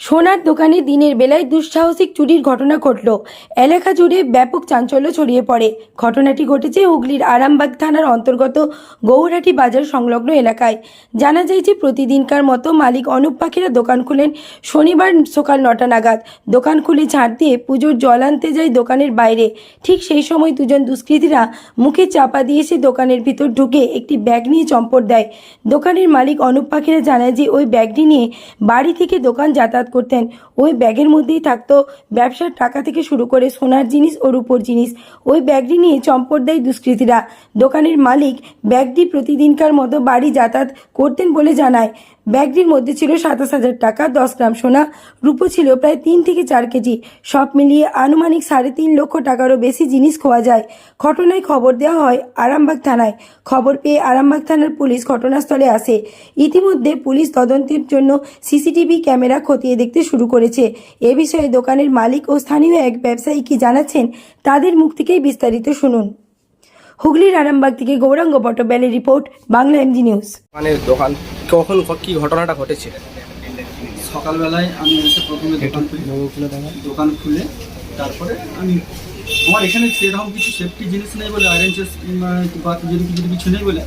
সোনার দোকানে দিনের বেলায় দুঃসাহসিক চুরির ঘটনা ঘটল। এলাকা জুড়ে ব্যাপক চাঞ্চল্য ছড়িয়ে পড়ে। ঘটনাটি ঘটেছে হুগলির আরামবাগ থানার অন্তর্গত গৌরহাটি বাজার সংলগ্ন এলাকায়। জানা যায় যে প্রতিদিনকার মতো মালিক অনুপ পাখিরা দোকান খুলেন শনিবার সকাল নটা নাগাদ। দোকান খুলে ঝাড় দিয়ে পুজোর জল আনতে যায় দোকানের বাইরে। ঠিক সেই সময় দুজন দুষ্কৃতীরা মুখে চাপা দিয়ে সে দোকানের ভিতর ঢুকে একটি ব্যাগ নিয়ে চম্পট দেয়। দোকানের মালিক অনুপ পাখিরা জানায় যে ওই ব্যাগটি নিয়ে বাড়ি থেকে দোকান যাতায়াত করতেন। ওই ব্যাগের মধ্যেই থাকতো ব্যবসার টাকা থেকে শুরু করে সোনার জিনিস ও রূপোর জিনিস। ওই ব্যাগটি নিয়ে চম্পট দেয় দুষ্কৃতীরা। দোকানের মালিক ব্যাগটি প্রতিদিনকার মতো বাড়ি যাতায়াত করতেন বলে জানায়। ব্যাগটির মধ্যে ছিল সাতাশ হাজার টাকা, দশ গ্রাম সোনা, রূপো ছিল প্রায় তিন থেকে চার কেজি। সব মিলিয়ে আনুমানিক সাড়ে তিন লক্ষ টাকারও বেশি জিনিস খোয়া যায়। ঘটনায় খবর দেওয়া হয় আরামবাগ থানায়। খবর পেয়ে আরামবাগ থানার পুলিশ ঘটনাস্থলে আসে। ইতিমধ্যে পুলিশ তদন্তের জন্য সিসিটিভি ক্যামেরা খতিয়ে দেখতে শুরু করেছে। এ বিষয়ে দোকানের মালিক ও স্থানীয় এক ব্যবসায়ী কি জানাচ্ছেন, তাদের মুখ থেকেই বিস্তারিত শুনুন। হুগলির আরামবাগ থেকে গৌরাঙ্গ পটবেলের রিপোর্ট বাংলা এমজি নিউজ দোকানের দোকান কখন কি ঘটনাটা ঘটেছে? সকালবেলায় আমি এসে প্রথমে দোকান খুলি দোকান খুলে তারপরে আমি আমার এখানে সেরকম কিছু সেফটি জিনিস নেই বলে আয়রন চেস বা যদি কিছু কিছু নেই বলে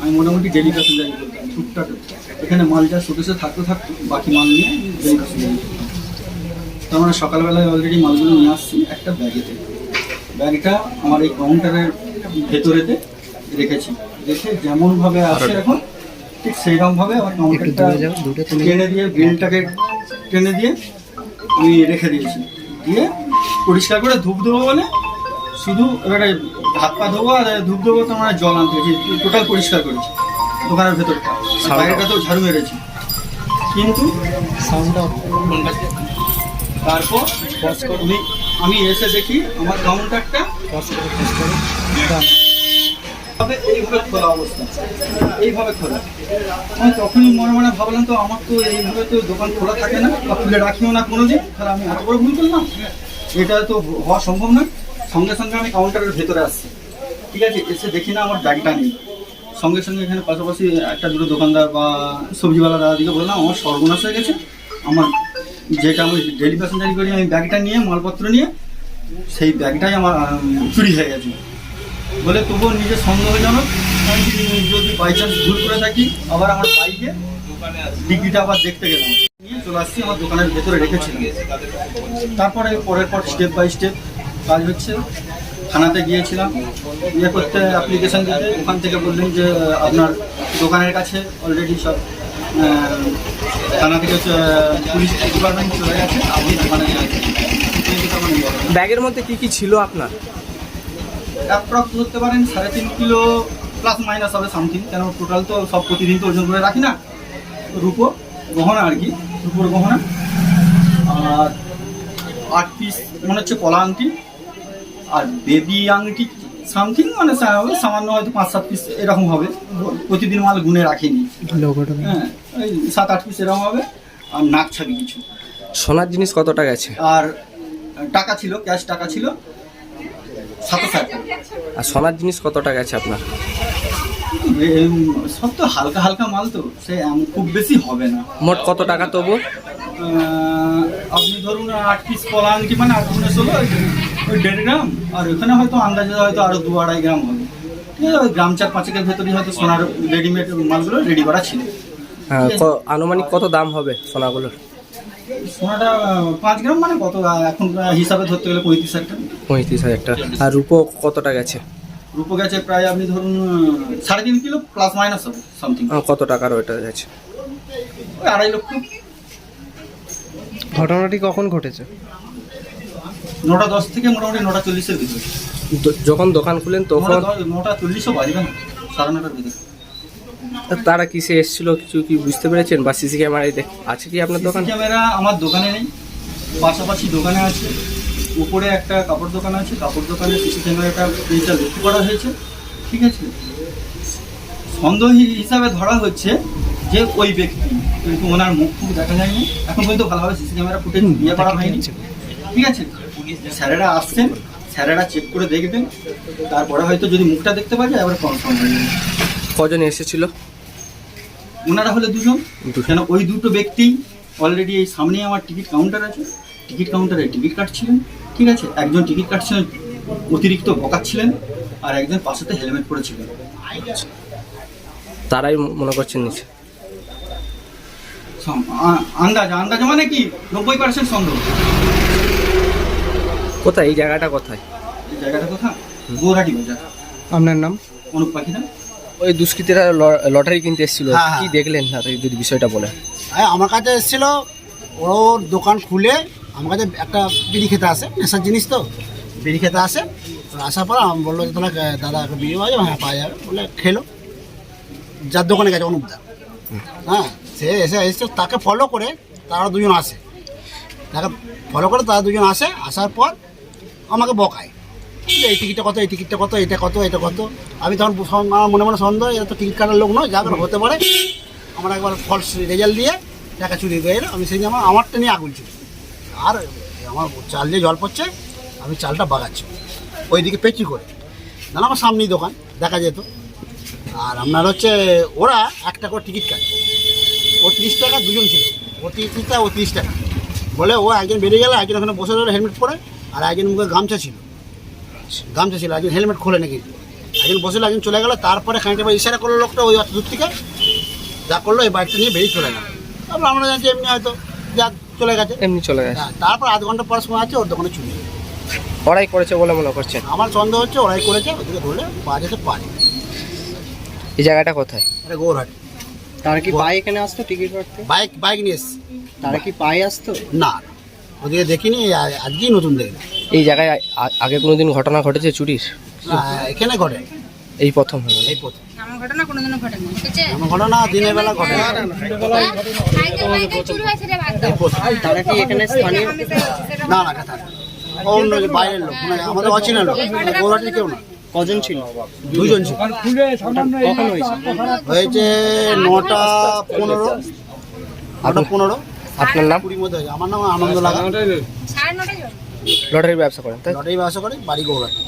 আমি মোটামুটি ডেলি প্যাসেঞ্জারি বলতাম টুকটাক। এখানে মাল যা শোকেসে থাকতে থাকতো বাকি মাল নিয়ে ডেলি প্যাসেঞ্জারি তার মানে সকালবেলায় অলরেডি মালগুলো নিয়ে আসছি একটা ব্যাগেতে ব্যাগটা আমার এই কাউন্টারের ভেতরেতে রেখেছি। রেখে যেমনভাবে আসে এখন ঠিক সেইরকমভাবে আমার কাউন্টারটা টেনে দিয়ে গ্রিলটাকে টেনে দিয়ে আমি রেখে দিয়েছি। দিয়ে পরিষ্কার করে ধূপ দেবো বলে শুধু এবারে হাত পা ধোবো আর ধূপ দেবো তো আমরা জল আনতে গেছি টোটাল পরিষ্কার করেছি। দোকানের ভেতরটা আর বাইরেটাতেও ঝাড়ু মেরেছি। কিন্তু তারপর আমি আমি এসে দেখি আমার কাউন্টারটা তবে এইভাবে খোলা অবস্থা। এইভাবে খোলা। আমি তখনই মনে মনে ভাবলাম তো আমার তো এইভাবে তো দোকান খোলা থাকে না। বা খুলে রাখিও না কোনো দিন তাহলে আমি এত বড় ভুল করলাম? এটা তো হওয়া সম্ভব না সঙ্গে সঙ্গে আমি কাউন্টারের ভেতরে আসছি। ঠিক আছে এসে দেখি না আমার ব্যাগটা নেই। সঙ্গে সঙ্গে এখানে পাশাপাশি একটা দুটো দোকানদার বা সবজিওয়ালা দাদাদিকে বললাম আমার সর্বনাশ হয়ে গেছে। আমার যেটা আমি ডেলি প্যাসেঞ্জারি করি আমি ব্যাগটা নিয়ে মালপত্র নিয়ে সেই ব্যাগটাই আমার চুরি হয়ে গেছে। বলে তবুও নিজের সন্দেহজনক যদি- বাই চান্স ভুল করে থাকি, আবার আমার বাইকে ডিগ্রিটা আবার দেখতে গেলাম। নিয়ে চলে আসছি, আমার দোকানের ভেতরে রেখেছিলাম। তারপরে পরের পর স্টেপ বাই স্টেপ কাজ হচ্ছে। থানাতে গিয়েছিলাম। ইয়ে করতে অ্যাপ্লিকেশন দিতে, ওখান থেকে বললেন যে, আপনার দোকানের কাছে অলরেডি সব থানা থেকে পুলিশ ডিপার্টমেন্ট চলে গেছে আপনি দোকানে ব্যাগের মধ্যে কি কি ছিল আপনার? অ্যাপ্রক্স ধরতে পারেন সাড়ে তিন কিলো প্লাস মাইনাস হবে সামথিং কেন টোটাল তো সব প্রতিদিন তো ওজন করে রাখি না। রুপো গহনা আর কি রুপোর গহনা। আর আট পিস মনে হচ্ছে কলা আংটি। আর বেবি আংটি সামথিং মানে ওই সামান্য হয়তো পাঁচ সাত পিস এরকম হবে। প্রতিদিন মাল গুনে রাখিনি। হ্যাঁ। ওই সাত আট পিস এরকম হবে আর নাক ছাবি কিছু সোনার জিনিস কতটা গেছে আর টাকা ছিল ক্যাশ টাকা ছিল সাতাশ আর সোনার জিনিস কতটা গেছে আপনার? সব তো হালকা হালকা মাল তো সে খুব বেশি হবে না। মোট কত টাকা তবু? আপনি ধরুন আট পিস কলা আংটি মানে আট গুণে ষোলো ওই দেড় গ্রাম আর ওখানে হয়তো আন্দাজে হয়তো আরও দু আড়াই গ্রাম হবে। ঠিক আছে ওই গ্রাম চার পাঁচেকের ভেতরেই হয়তো সোনার রেডিমেড মালগুলো রেডি করা ছিল। আনুমানিক কত দাম হবে সোনাগুলোর? সোনাটা পাঁচ গ্রাম মানে কত? এখন হিসাবে ধরতে গেলে পঁয়ত্রিশ হাজার টাকা। পঁয়ত্রিশ হাজার টাকা। আর রূপো কতটা গেছে? রূপো গেছে প্রায় আপনি ধরুন সাড়ে তিন কিলো প্লাস মাইনাস হবে সামথিং আহ, কত টাকার ওইটা গেছে? ওই আড়াই লক্ষ। ঘটনাটি কখন ঘটেছে? নটা দশ থেকে মোটামুটি নটা চল্লিশের ভিতরে যখন দোকান খুলেন তখন নটা চল্লিশও বাজবে না সাড়ে নটার ভিতরে তারা কিসে এসেছিল কিছু কি বুঝতে পেরেছেন? বা সিসি ক্যামেরায় দেখ আছে কি আপনার দোকান? ক্যামেরা আমার দোকানে নেই। পাশাপাশি দোকানে আছে। উপরে একটা কাপড় দোকান আছে। কাপড় দোকানে সিসি ক্যামেরাটা এইটা লক্ষ্য করা হয়েছে। ঠিক আছে? সন্দেহ হিসাবে ধরা হচ্ছে যে ওই ব্যক্তি কিন্তু ওনার মুখ ফুক দেখা যায়নি। এখন পর্যন্ত ভালোভাবে সিসি ক্যামেরা ফুটেজ ইয়ে করা হয়নি। ঠিক আছে? স্যারেরা আসছেন। স্যারেরা চেক করে দেখবেন। তারপরে হয়তো যদি মুখটা দেখতে পাওয়া যায় এবার কনফার্ম হয়ে যাবে কজন এসেছিল? ওনারা হলে দুজন। দুজন। কেন ওই দুটো ব্যক্তি অলরেডি এই সামনে আমার টিকিট কাউন্টার আছে। টিকিট কাউন্টারে টিকিট কাটছিলেন। ঠিক আছে? একজন টিকিট কাটছিলেন অতিরিক্ত বকাচ্ছিলেন আর একজন পাশেতে হেলমেট পরেছিলেন। তারাই মনে করছেন নিচে? আন্দাজ আন্দাজ মানে কি? নব্বই পার্সেন্ট সন্দেহ। কোথায়? এই জায়গাটা কোথায়? এই জায়গাটা কোথায়? গৌরাটি বাজার। আপনার নাম? অনুপ পাখিরা ওই দুষ্কৃতীরা লটারি কিনতে এসেছিল। হ্যাঁ, হ্যাঁ। কি দেখলেন না? যদি বিষয়টা বলে। হ্যাঁ আমার কাছে এসেছিল ওর দোকান খুলে আমার কাছে একটা বিড়ি খেতে আসে নেশার জিনিস তো বিড়ি খেতে আসে। তো আসার পর আমি বলল যে তাহলে আহ, দাদা একটা বিড়ি পাওয়া যাবে? হ্যাঁ পাওয়া যাবে। বলে খেলো। যার দোকানে গেছে অনুপদা হ্যাঁ সে এসে এসে তাকে ফলো করে তারা দুজন আসে। তাকে ফলো করে তারা দুজন আসে। আসার পর আমাকে বকায়। এই টিকিটটা কত, এই টিকিটটা কত এটা কত এটা কত? আমি তখন আমার মনে মনে সন্দেহ এটা তো টিকিট কাটার লোক নয়, যা হতে পারে। আমার একবার ফলস রেজাল্ট দিয়ে টাকা চুরি হয়ে এলো আমি সেই জন্য আমার, আমারটা নিয়ে আগুন ছিল। আর আমার চাল দিয়ে জল পড়ছে, আমি চালটা বাগাচ্ছি। ওইদিকে পেঁচি করে। না আমার সামনেই দোকান, দেখা যেত। আর আপনার হচ্ছে, ওরা একটা করে টিকিট কাটে। ও তিরিশ টাকা দুজন ছিল। ও তিরিশ টাকা, ও তিরিশ টাকা। বলে ও একজন বেরিয়ে গেল, একজন ওখানে বসে রইল হেলমেট পরে, আর একজন মুখে গামছা ছিল। গামছা ছিল একজন হেলমেট খোলে নাকি। একজন বসে একজন চলে গেল তারপরে খানিকটা ইশারা করল লোকটা ওই অত দূর থেকে যা করল এই বাইকটা নিয়ে বেরিয়ে চলে গেল। তারপর আমরা জানছি এমনি হয়তো যা চলে গেছে। এমনি চলে গেছে। হ্যাঁ, তারপর আধ ঘণ্টা পর সময় আছে ওর দোকানে চুরি। ওরাই করেছে বলে মনে করছেন? আমার সন্দেহ হচ্ছে ওরাই করেছে ওদিকে ধরলে পাওয়া যেতে পারে। এই জায়গাটা কোথায়? এটা গৌরহাট। তারা কি বাইক এখানে আসতো টিকিট কাটতে? বাইক বাইক নিয়ে এসছি। তারা কি পায়ে আসতো? না ওদিকে দেখিনি আজকেই নতুন দেখলাম। এই জায়গায় আগে কোনোদিন ঘটনা ঘটেছে চুরির? না, এখানে ঘটে। এই প্রথম হলো। এই প্রথম। এমন ঘটনা কোনোদিনও ঘটেনি ঠিক আছে এমন ঘটনা দিনের বেলা ঘটে। তারা কি এখানে স্থানীয়? না না কথা অন্য যে বাইরের লোক মানে আমাদের অচেনা লোক গৌরহাটির কেউ না। কজন ছিল? দুজন ছিল। কখন হয়েছে? হয়েছে নটা পনেরো। নটা পনেরো। আপনার নাম? আমার নাম আনন্দ লাগা সাড়ে নটায় যাবে লটারির ব্যবসা করেন তাই লটারির ব্যবসা করে বাড়ি গৌরহাটি